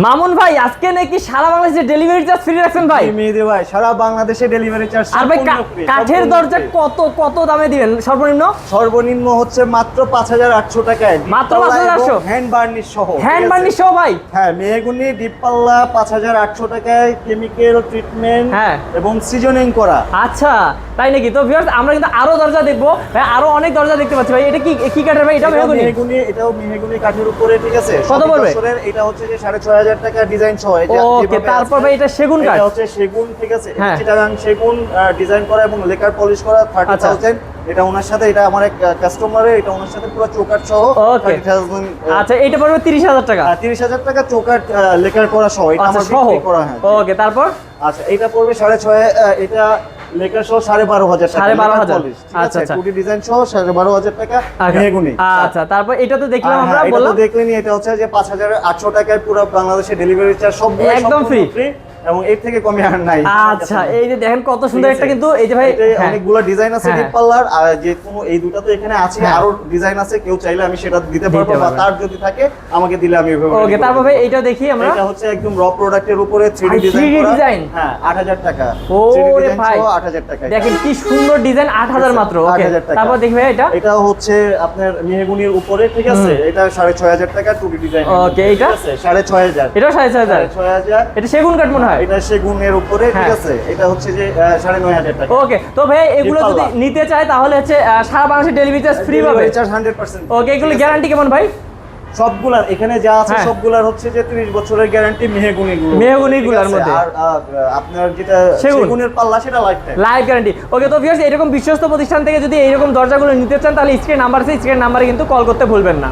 মামুন ভাই আজকে নাকি সারা বাংলাদেশে ডেলিভারি চার্জ ফ্রি রাখছেন ভাই? মেহেদি ভাই সারা বাংলাদেশে ডেলিভারি চার্জ আর ভাই কাঠের দরজা কত কত দামে দিবেন? সর্বনিম্ন? সর্বনিম্ন হচ্ছে মাত্র পাঁচ হাজার আটশো টাকায়। মাত্র 5,800 হ্যান্ড বার্নিশ সহ। হ্যান্ড বার্নিশ সহ ভাই? হ্যাঁ মেহগুনি ডিপ পাল্লা পাঁচ হাজার আটশো টাকায় কেমিক্যাল ট্রিটমেন্ট হ্যাঁ। এবং সিজনিং করা। আচ্ছা তাই নাকি? তো ভিউয়ার্স আমরা কিন্তু আরও দরজা দেখব। ভাই আরও অনেক দরজা দেখতে পাচ্ছি। ভাই এটা কি কি কাঠের ভাই? এটা মেহগনি? মেহগুনি এটাও মেহগুনি কাঠের উপরে ঠিক আছে? কত পড়বে? এটা হচ্ছে যে সাড়ে ছয় হাজার টাকা ডিজাইন সহ ওকে তারপর ভাই এটা সেগুন কাঠ এটা হচ্ছে সেগুন ঠিক আছে? হ্যাঁ। চিটাগাং সেগুন ডিজাইন করা এবং লেকার পলিশ করা থার্টি আচ্ছা। থাউজেন্ড এটা ওনার সাথে এটা আমার এক কাস্টমারের এটা ওনার সাথে পুরো চৌকাট সহ আচ্ছা এটা পড়বে তিরিশ হাজার টাকা? তিরিশ হাজার টাকা চৌকাট লেকার করা সহ এটা আচ্ছা আমার করা হ্যাঁ। ওকে তারপর? আচ্ছা এটা পড়বে সাড়ে ছয় আহ, এটা লেকার সহ সাড়ে বারো হাজার সাড়ে বারো হাজার। আচ্ছা, আচ্ছা। ডিজাইন সহ সাড়ে বারো হাজার টাকা মেহগুনি আচ্ছা তারপর এটা তো দেখলাম আমরা বললাম দেখলেনি এটা হচ্ছে যে পাঁচ হাজার আটশো টাকায় পুরো বাংলাদেশে ডেলিভারি চার্জ সব একদম free। এবং এর থেকে কমে আর নাই। আচ্ছা এই যে দেখেন কত সুন্দর একটা কিন্তু এই যে ভাই হ্যাঁ। অনেকগুলো ডিজাইন আছে হ্যাঁ, ডিপ পাল্লার আর যে কোনো এই দুটো তো এখানে আছে হ্যাঁ। আরও ডিজাইন আছে কেউ চাইলে আমি সেটা দিতে পারব বা তার যদি থাকে আমাকে দিলে আমি এভাবে ওকে তারপর ভাই এটা দেখি আমরা। এটা হচ্ছে একদম র প্রোডাক্টের উপরে 3D ডিজাইন করা? হ্যাঁ 8000 টাকা। ওরে ভাই। 8000 টাকা দেখেন কি সুন্দর ডিজাইন আট হাজার মাত্র ওকে 8,000। তারপর দেখি ভাই এটা। এটা হচ্ছে আপনার মেহগুনির উপরে ঠিক আছে? এটা সাড়ে ছয় হাজার টাকা টুডি ডিজাইন Okay, এইটা? সাড়ে ছয় হাজার। এটাও সাড়ে ছয় হাজার। ছয় হাজার। এটা সেগুন কাঠ মনে হয়। এটা সেগুনের উপরে ঠিক হ্যাঁ। আছে? এটা হচ্ছে যে আহ, সাড়ে নয় হাজার টাকা। ওকে তো ভাই এগুলো যদি নিতে চায় তাহলে হচ্ছে সারা বাংলাদেশে ডেলিভারি চার্জ ফ্রি পাবে। চার্জ হান্ড্রেড পার্সেন্ট ওকে এগুলো গ্যারান্টি কেমন ভাই? সবগুলার এখানে যা আছে হ্যাঁ। সবগুলার হচ্ছে যে 30 বছরের গ্যারান্টি মেহগুনি গুলো মেহগনিগুলার মধ্যে। আর আপনার যেটা সেগুন। সেগুনের পাল্লা সেটা lifetime live guarantee okay তো ভিউয়ার্স এরকম বিশ্বস্ত প্রতিষ্ঠান থেকে যদি এইরকম দরজাগুলো নিতে চান তাহলে স্ক্রিন নাম্বার আছে স্ক্রিন নাম্বারে কিন্তু কল করতে ভুলবেন না।